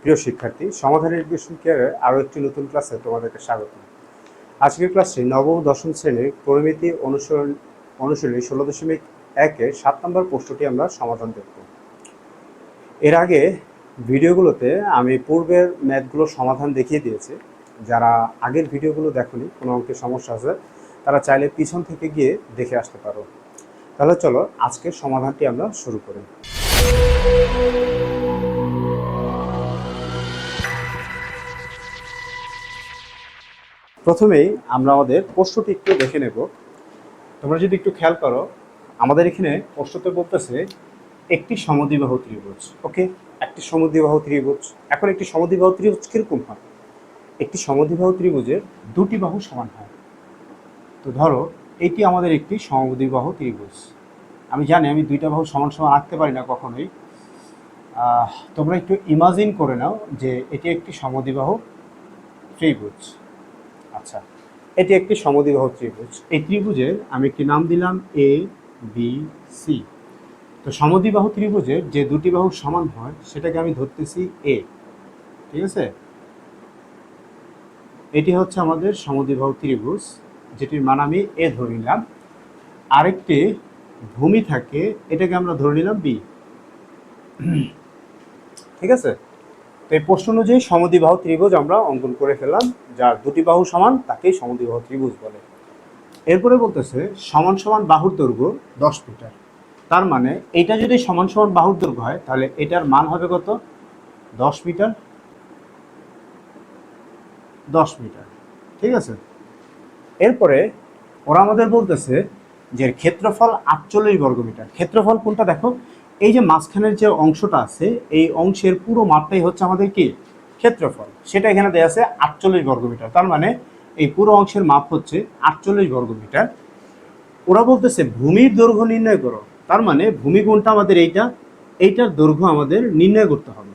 প্রিয় শিক্ষার্থী, সমাধান এডুকেশন কেয়ারের আরও একটি নতুন ক্লাসে তোমাদেরকে স্বাগত। আজকের ক্লাসটি নবম দশম শ্রেণির পরিমিতি অনুসরণ অনুশীলনী ষোলো দশমিক একে সাত নম্বর প্রশ্নটি আমরা সমাধান দেখব। এর আগে ভিডিওগুলোতে আমি পূর্বের ম্যাথগুলোর সমাধান দেখিয়ে দিয়েছি। যারা আগের ভিডিওগুলো দেখনি, কোনো অঙ্কের সমস্যা আছে, তারা চাইলে পিছন থেকে গিয়ে দেখে আসতে পারো। তাহলে চলো আজকের সমাধানটি আমরা শুরু করি। প্রথমেই আমরা আমাদের প্রশ্নটি একটু দেখে নেব। তোমরা যদি একটু খেয়াল করো, আমাদের এখানে প্রশ্নতে বলতেছে, একটি সমদ্বিবাহু ত্রিভুজ, ওকে? একটি সমদ্বিবাহু ত্রিভুজ। এখন একটি সমদ্বিবাহু ত্রিভুজ কীরকম হয়? একটি সমদ্বিবাহু ত্রিভুজের দুটি বাহু সমান হয়। তো ধরো, এটি আমাদের একটি সমদ্বিবাহু ত্রিভুজ। আমি জানি আমি দুইটা বাহু সমান সমান আঁকতে পারি না কখনোই। তোমরা একটু ইমাজিন করে নাও যে এটি একটি সমদ্বিবাহু ত্রিভুজ। আচ্ছা এটি একটি সমদ্বিবাহু ত্রিভুজ। এই ত্রিভুজের আমি একটি নাম দিলাম এ বি সি তো সমদ্বিবাহু ত্রিভুজের যে দুটি বাহু সমান হয়, সেটাকে আমি ধরতেছি এ ঠিক আছে? এটি হচ্ছে আমাদের সমদ্বিবাহু ত্রিভুজ, যেটির মান আমি এ ধরে নিলাম। আরেকটি ভূমি থাকে, এটাকে আমরা ধরে নিলাম বি ঠিক আছে? তো এই প্রশ্ন অনুযায়ী সমদ্বিবাহু ত্রিভুজ আমরা অঙ্কন করে ফেললাম। যার দুটি বাহু সমান, তাকেই সমদ্বিবাহু ত্রিভুজ বলে। এরপরে বলতেছে, সমান সমান বাহুর দৈর্ঘ্য দশ মিটার। তার মানে এটা যদি সমান সমান বাহুর দৈর্ঘ্য হয়, তাহলে এটার মান হবে কত? দশ মিটার। দশ মিটার। ঠিক আছে? এরপরে ওরা আমাদের বলতেছে যে ক্ষেত্রফল আটচল্লিশ বর্গমিটার। ক্ষেত্রফল কোনটা দেখো? এই যে মাঝখানের যে অংশটা আছে, এই অংশের পুরো মাপটাই হচ্ছে আমাদের কি? ক্ষেত্রফল। সেটা এখানে দেওয়া আছে আটচল্লিশ বর্গমিটার। তার মানে এই পুরো অংশের মাপ হচ্ছে আটচল্লিশ বর্গমিটার। ওরা বলতেছে ভূমির দৈর্ঘ্য নির্ণয় করো। তার মানে ভূমি কোনটা আমাদের এইটা, এইটার দৈর্ঘ্য আমাদের নির্ণয় করতে হবে।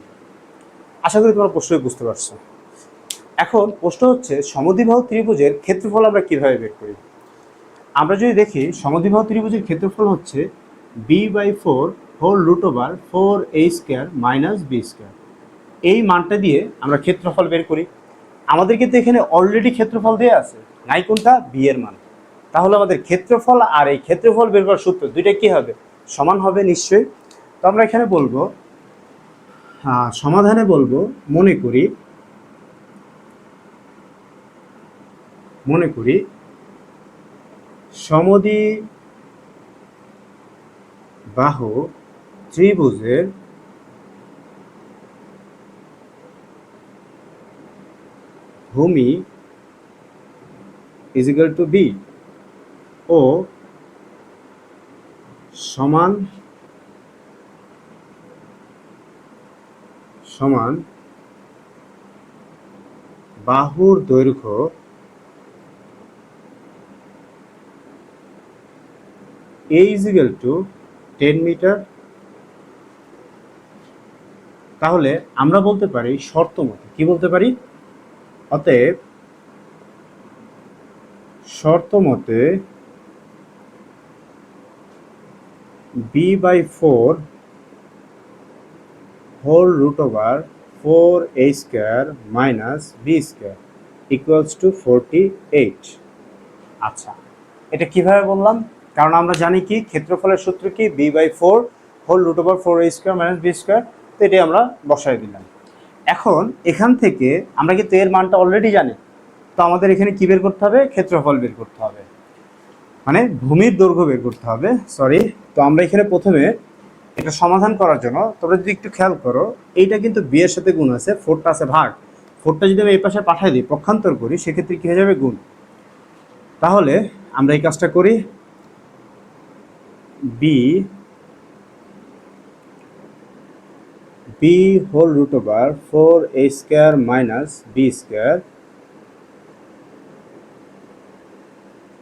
আশা করি তোমরা প্রশ্নই বুঝতে পারছ। এখন প্রশ্ন হচ্ছে সমদ্বিবাহু ত্রিভুজের ক্ষেত্রফল আমরা কীভাবে বের করি? আমরা যদি দেখি, সমদ্বিবাহু ত্রিভুজের ক্ষেত্রফল হচ্ছে b by four whole root over four a square minus b square এই মানটা দিয়ে আমরা ক্ষেত্রফল বের করি। আমাদের কিন্তু এখানে অলরেডি ক্ষেত্রফল দেওয়া আছে। নাই কোনটা? বি এর মান। তাহলে আমাদের ক্ষেত্রফল আর এই ক্ষেত্রফল বের করার সূত্র দুইটা কি হবে? সমান হবে নিশ্চয়ই। তো আমরা এখানে বলব হ্যাঁ, সমাধানে বলব মনে করি মনে করি সমদি বাহু ত্রিভুজের ভূমি ইজিক্যাল টু বি ও সমান সমান বাহুর দৈর্ঘ্য is equal to 10 মিটার তাহলে আমরা বলতে পারি শর্ত মতে। কি বলতে পারি? অতএব শর্ত মতে b by four whole root over four a square minus b square equals to forty eight আচ্ছা এটা কীভাবে বললাম? কারণ আমরা জানি কি, ক্ষেত্রফলের সূত্র কি? B by four whole root over four a square minus b square এটাই আমরা বসাই দিলাম। এখন এখান থেকে আমরা কিন্তু এর মানটা অলরেডি জানি। তো আমাদের এখানে কি বের করতে হবে? ক্ষেত্রফল বের করতে হবে। মানে ভূমির দৈর্ঘ্য বের করতে হবে। সরি তো আমরা এখানে প্রথমে এটা সমাধান করার জন্য তোমরা যদি একটু খেয়াল করো, এইটা কিন্তু বিয়ের সাথে গুণ আছে ফোরটা আছে ভাগ। ফোরটা যদি আমি এই পাশে পাঠাই দিই, পক্ষান্তর করি, সেক্ষেত্রে কী হয়ে যাবে? গুণ। তাহলে আমরা এই কাজটা করি। B b whole root over four a square minus b square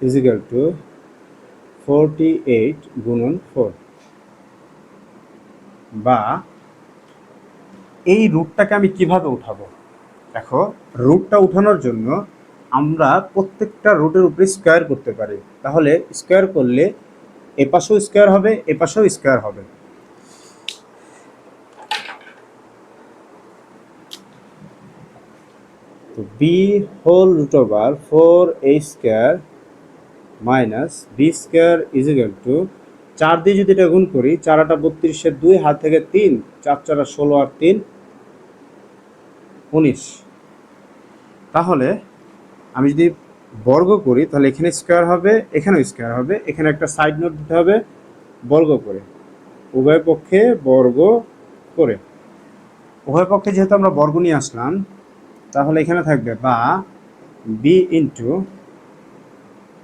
equal to forty eight গুণন ফোর বা এই রুটটাকে আমি কীভাবে উঠাবো? দেখো রুটটা উঠানোর জন্য আমরা প্রত্যেকটা রুটের উপরে স্কোয়ার করতে পারি। তাহলে স্কোয়ার করলে এ পাশেও স্কোয়ার হবে, এ পাশেও স্কোয়ার হবে। তো b whole root over four a square minus b square is equal to চার দিয়ে যদি এটা গুণ করি, চার আটা বত্রিশের দুই, হাত থেকে তিন, চার চারা ষোলো আর তিন, উনিশ। তাহলে আমি যদি বর্গ করি, তাহলে এখানে স্কোয়ার হবে, এখানেও স্কোয়ার হবে, এখানে একটা সাইড নোট দিতে হবে, বর্গ করে। উভয় পক্ষে বর্গ করে। উভয় পক্ষে যেহেতু আমরা বর্গ নিয়ে আসলাম তাহলে এখানে থাকবে বা বি ইন্টু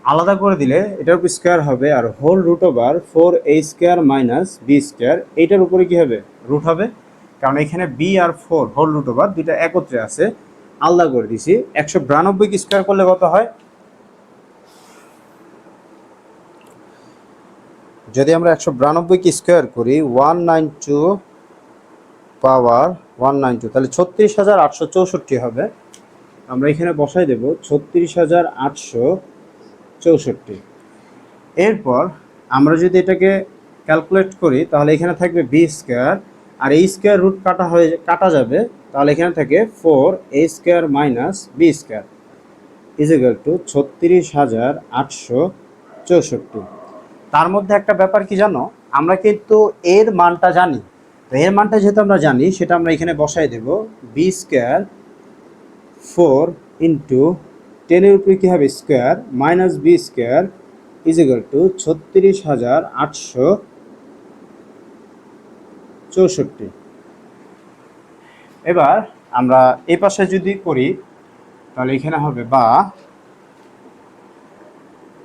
আলাদা করে দিলে এটার উপর স্কোয়ার হবে আর whole root over four a square minus b square এইটার উপরে কি হবে? রুট হবে। কারণ এখানে বি আর ফোর হোল রুট ওভার দুইটা একত্রে আছে। আলাদা করে দিছি। একশো বিরানব্বই স্কোয়ার করলে কত হয়? যদি আমরা একশো বিরানব্বই স্কোয়ার করি one nine two power one nine two. তাহলে ছত্রিশ হাজার আটশো চৌষট্টি হবে। আমরা এখানে বসাই দেব ছত্রিশ হাজার আটশো চৌষট্টি। এরপর আমরা যদি এটাকে ক্যালকুলেট করি, তাহলে এখানে থাকবে বি স্কোয়ার। আর এই স্কোয়ার রুট কাটা হয়ে কাটা যাবে, তাহলে এখানে থাকে four a square minus b square. Is equal to ছত্রিশ হাজার আটশো চৌষট্টি। তার মধ্যে একটা ব্যাপার কি জানো? আমরা কিন্তু এর মানটা জানি। তো এর মানটা যেহেতু আমরা জানি, সেটা আমরা এখানে বসাই দেব। বি স্কোয়ার ফোর ইন্টু টেনের উপরে কী হবে? Square minus b square is equal to ছত্রিশ হাজার আটশো চৌষট্টি। এবার আমরা এই পাশে যদি করি, তাহলে এখানে হবে বা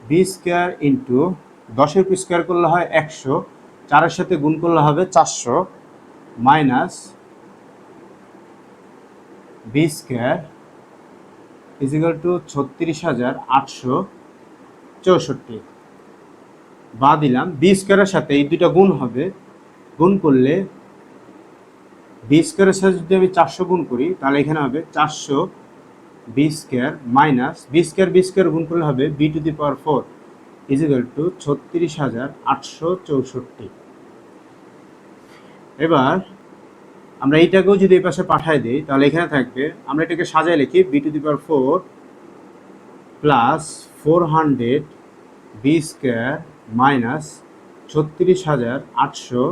বি স্কোয়ার ইন্টু দশের স্কোয়ার করলে হয় একশো, চারের সাথে গুণ করলে হবে চারশো। Minus b square equal to ছত্রিশ হাজার আটশো চৌষট্টি। বা দিলাম বি স্কোয়ারের সাথে এই দুইটা গুণ হবে। গুণ করলে বি স্কোয়ারের সাথে যদি আমি চারশো গুণ করি, তাহলে এখানে হবে চারশো b square minus b square b square গুণ করলে হবে b to the power four equal to ছত্রিশ হাজার আটশো চৌষট্টি। এবার আমরা এইটাকেও যদি এই পাশে পাঠায় দিই, তাহলে এখানে থাকবে, আমরা এটাকে সাজায় লিখি b to the power four plus four hundred b square minus ছত্রিশ হাজার আটশো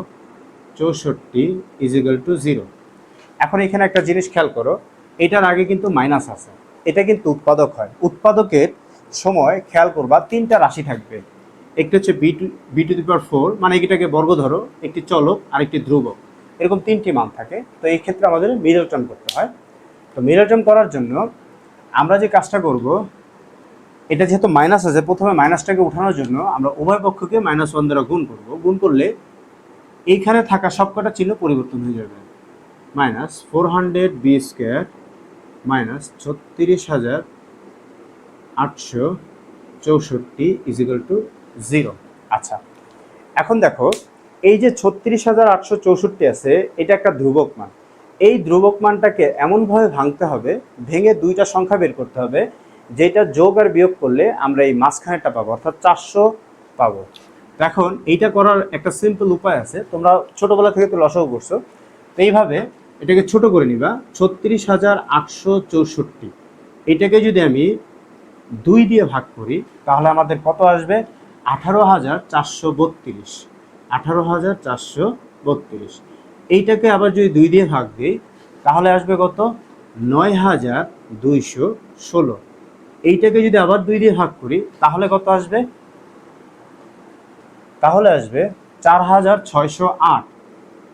চৌষট্টি ইজিক্যাল টু জিরো এখন এখানে একটা জিনিস খেয়াল করো, এটার আগে কিন্তু মাইনাস আছে। এটা কিন্তু উৎপাদক হয়। উৎপাদকের সময় খেয়াল করবা তিনটা রাশি থাকবে। একটি হচ্ছে b two b to the power four মানে এটাকে বর্গ ধরো, একটি চলক আর একটি ধ্রুবক। এরকম তিনটি মান থাকে। তো এই ক্ষেত্রে আমাদের মিডল টার্ম করতে হয়। তো মিডল টার্ম করার জন্য আমরা যে কাজটা করব, এটা যেহেতু মাইনাস আছে, প্রথমে মাইনাসটাকে উঠানোর জন্য আমরা উভয় পক্ষকে মাইনাস ওয়ান দ্বারা গুণ করব। গুণ করলে এইখানে থাকা সবকটা চিহ্ন পরিবর্তন হয়ে যাবে। Minus four hundred b square minus ছত্রিশ হাজার আটশো চৌষট্টি ইজিক্যাল টু জিরো। আচ্ছা এখন দেখো, এই যে ছত্রিশ হাজার আটশো চৌষট্টি আছে, এটা একটা ধ্রুবক মান। এই ধ্রুবক মানটাকে এমনভাবে ভাঙতে হবে, ভেঙে দুইটা সংখ্যা বের করতে হবে, যেটা যোগ আর বিয়োগ করলে আমরা এই মাঝখানেরটা পাবো, অর্থাৎ চারশো পাবো। এখন এইটা করার একটা সিম্পল উপায় আছে, তোমরা ছোটোবেলা থেকে তো লসাও করছ, তো এইভাবে এটাকে ছোট করে নিবা, ছত্রিশ হাজার আটশো চৌষট্টি। এটাকে যদি আমি দুই দিয়ে ভাগ করি, তাহলে আমাদের কত আসবে? আঠারো হাজার চারশো বত্রিশ। আঠারো হাজার চারশো বত্রিশ। এইটাকে আবার যদি দুই দিয়ে ভাগ দিই, তাহলে আসবে কত? নয় হাজার দুইশো ষোলো। এইটাকে যদি আবার দুই দিয়ে ভাগ করি, তাহলে কত আসবে? তাহলে আসবে চার হাজার ছয়শো আট।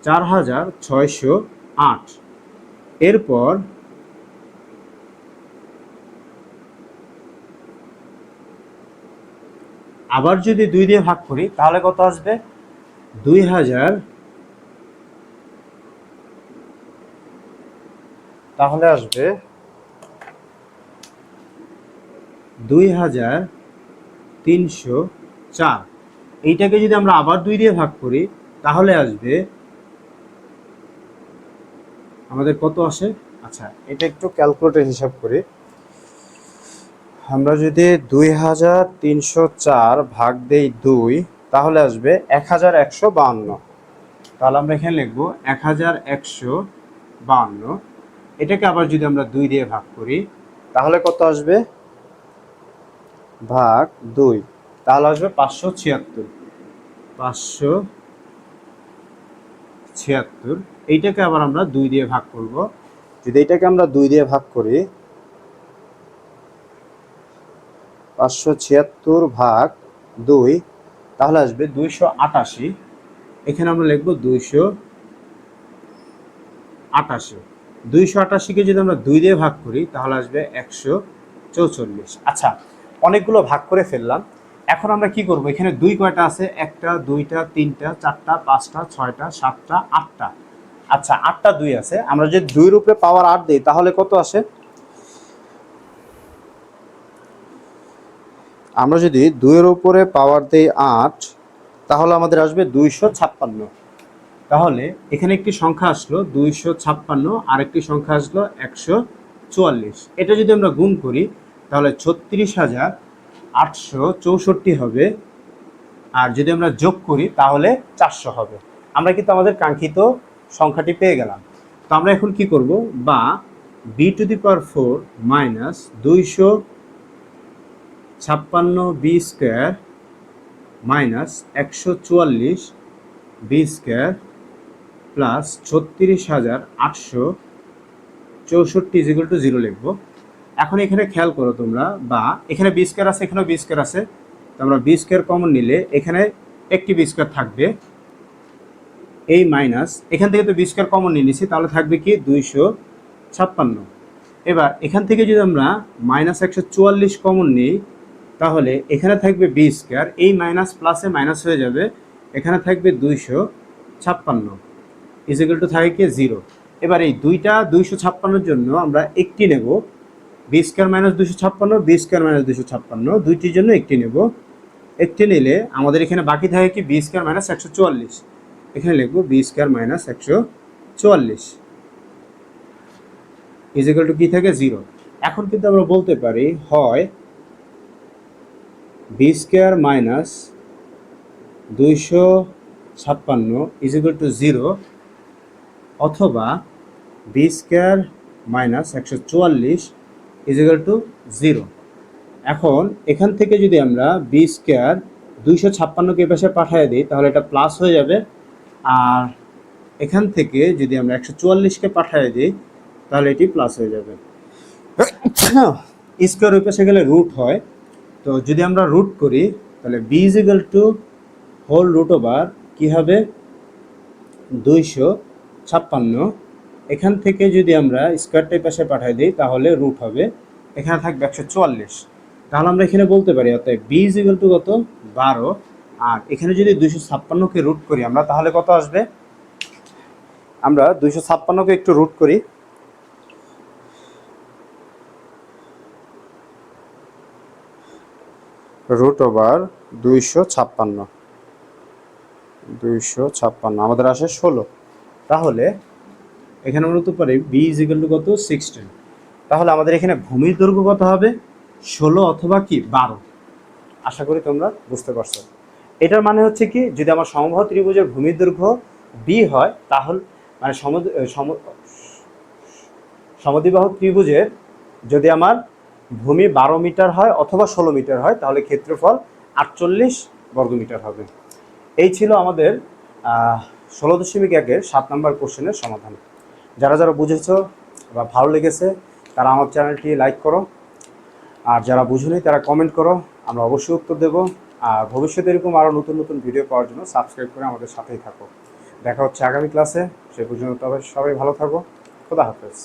চার হাজার ছয়শো আট। এরপর আবার যদি দুই দিয়ে ভাগ করি, তাহলে কত আসবে? দুই হাজার। তাহলে আসবে দুই হাজার তিনশো চার। এইটাকে যদি আমরা আবার দুই দিয়ে ভাগ করি, তাহলে আসবে আমাদের কত আসে? আচ্ছা এটা একটু ক্যালকুলেটর হিসাব করি। আমরা যদি দুই হাজার তিনশো চার ভাগ দেই দুই, তাহলে আসবে এক হাজার একশো বাহান্ন তাহলে আমরা এখানে লিখব এক হাজার একশো বাহান্ন এটাকে আবার যদি আমরা দুই দিয়ে ভাগ করি, তাহলে কত আসবে? ভাগ দুই। তাহলে আসবে পাঁচশো ছিয়াত্তর। পাঁচশো ছিয়াত্তর। এইটাকে আবার আমরা দুই দিয়ে ভাগ করব। যদি এটাকে আমরা দুই দিয়ে ভাগ করি পাঁচশো ছিয়াত্তর ভাগ দুই, তাহলে আসবে দুইশো আটাশি। এখানে আমরা লিখব দুইশো আটাশি। দুইশো আটাশিকে যদি আমরা দুই দিয়ে ভাগ করি, তাহলে আসবে একশো চৌচল্লিশ। আচ্ছা অনেকগুলো ভাগ করে ফেললাম। এখন আমরা কি করব? এখানে দুই কয়টা আছে? একটা, দুইটা, তিনটা, চারটা, পাঁচটা, ছয়টা, সাতটা, আটটা। আচ্ছা আটটা দুই আছে। আমরা যদি দুইয়ের উপরে পাওয়ার আট দিই, তাহলে কত আসে? আমরা যদি দুইয়ের উপরে পাওয়ার দেই আট, তাহলে আমাদের আসবে দুইশো ছাপ্পান্ন। তাহলে এখানে একটি সংখ্যা আসলো দুইশো ছাপ্পান্ন আর একটি সংখ্যা আসলো একশো চুয়াল্লিশ। এটা যদি আমরা গুণ করি, তাহলে ছত্রিশ হাজার আটশো চৌষট্টি হবে। আর যদি আমরা যোগ করি, তাহলে চারশো হবে। আমরা কিন্তু আমাদের কাঙ্ক্ষিত সংখ্যাটি পেয়ে গেলাম। তো আমরা এখন কি করব? বা b to the power four minus দুইশো ছাপ্পান্ন বি স্কোয়ার মাইনাস একশো চুয়াল্লিশ বি স্কোয়ার প্লাস ছত্রিশ হাজার আটশো চৌষট্টি ইজিক্যাল টু জিরো লিখব। এখন এখানে খেয়াল করো তোমরা, বা এখানে বি স্কোয়ার আছে, এখানেও বি স্কোয়ার আছে। তো আমরা বি স্কোয়ার কমন নিলে এখানে একটি বি স্কোয়ার থাকবে। এই মাইনাস এখান থেকে তো বি স্কোয়ার কমন নিয়ে নিছি, তাহলে থাকবে কি? দুইশো ছাপ্পান্ন। এবার এখান থেকে যদি আমরা মাইনাস একশো চুয়াল্লিশ কমন নিই তাহলে এখানে থাকবে বি স্কোয়ার এই মাইনাস প্লাসে মাইনাস হয়ে যাবে, এখানে থাকবে দুইশো ছাপ্পান্ন ইজিক্যাল টু থাকে কি জিরো এবার এই দুইটা দুইশো ছাপ্পান্নর জন্য আমরা একটি নেব বি স্কোয়ার মাইনাস দুশো ছাপ্পান্ন বি স্কোয়ার মাইনাস দুশো ছাপ্পান্ন, দুইটির জন্য একটি নেব। একটি নিলে আমাদের এখানে বাকি থাকে কি? বি স্কোয়ার মাইনাস একশো চুয়াল্লিশ। এখানে লিখব বি স্কোয়ার মাইনাস একশো চুয়াল্লিশ। ইজিক্যাল টু কী থাকে? জিরো এখন কিন্তু আমরা বলতে পারি হয় বি স্কোয়ার মাইনাস দুইশো ছাপ্পান্ন ইজিক্যাল টু জিরো অথবা বি স্কোয়ার মাইনাস একশো চুয়াল্লিশ ইজিক্যাল টু জিরো এখন এখান থেকে যদি আমরা বি স্কোয়ার দুইশো ছাপ্পান্নকে পাশে পাঠিয়ে দিই, তাহলে এটা প্লাস হয়ে যাবে। আর এখান থেকে যদি আমরা একশো চুয়াল্লিশকে পাঠিয়ে দিই, তাহলে এটি প্লাস হয়ে যাবে। স্কোয়ার ওই পাশে গেলে রুট হয়। তো যদি আমরা রুট করি, তাহলে b equal to whole root over কী হবে? দুইশো ছাপ্পান্ন। এখান থেকে যদি আমরা স্কোয়ারটাই পাশে পাঠিয়ে দিই, তাহলে রুট হবে। এখানে থাকবে একশো চুয়াল্লিশ। তাহলে আমরা এখানে বলতে পারি অর্থাৎ বি ইজ টু কত? বারো। আর এখানে যদি দুইশো ছাপ্পান্নকে রুট করি আমরা, তাহলে কত আসবে? আমরা দুইশো ছাপ্পান্নকে একটু রুট করি। রুট ওভার দুইশো ছাপ্পান্ন। দুইশো ছাপ্পান্ন, আমাদের আসে ষোলো। তাহলে এখানে আমরা পারি বি ইজ ইকুয়াল টু কত? সিক্সটিন তাহলে আমাদের এখানে ভূমির দৈর্ঘ্য কত হবে? ষোলো অথবা কি? বারো। আশা করি তোমরা বুঝতে পারছ। এটার মানে হচ্ছে কি? যদি আমার সমবাহ ত্রিভুজের ভূমির দৈর্ঘ্য বি হয়, তাহলে মানে সম- সমদ্বিবাহু ত্রিভুজের যদি আমার ভূমি বারো মিটার হয় অথবা ষোলো মিটার হয়, তাহলে ক্ষেত্রফল আটচল্লিশ বর্গমিটার হবে। এই ছিল আমাদের ষোলো দশমিক একের সাত নম্বর কোশ্চেনের সমাধান। যারা যারা বুঝেছ বা ভালো লেগেছে, তারা আমার চ্যানেলটি লাইক করো। আর যারা বুঝুনি, তারা কমেন্ট করো, আমরা অবশ্যই উত্তর দেবো। আর ভবিষ্যতে এরকম আরও নতুন নতুন ভিডিও পাওয়ার জন্য সাবস্ক্রাইব করে আমাদের সাথেই থাকো। দেখা হচ্ছে আগামী ক্লাসে, সে পর্যন্ত তবে সবাই ভালো থাকো। খোদা হাফেজ।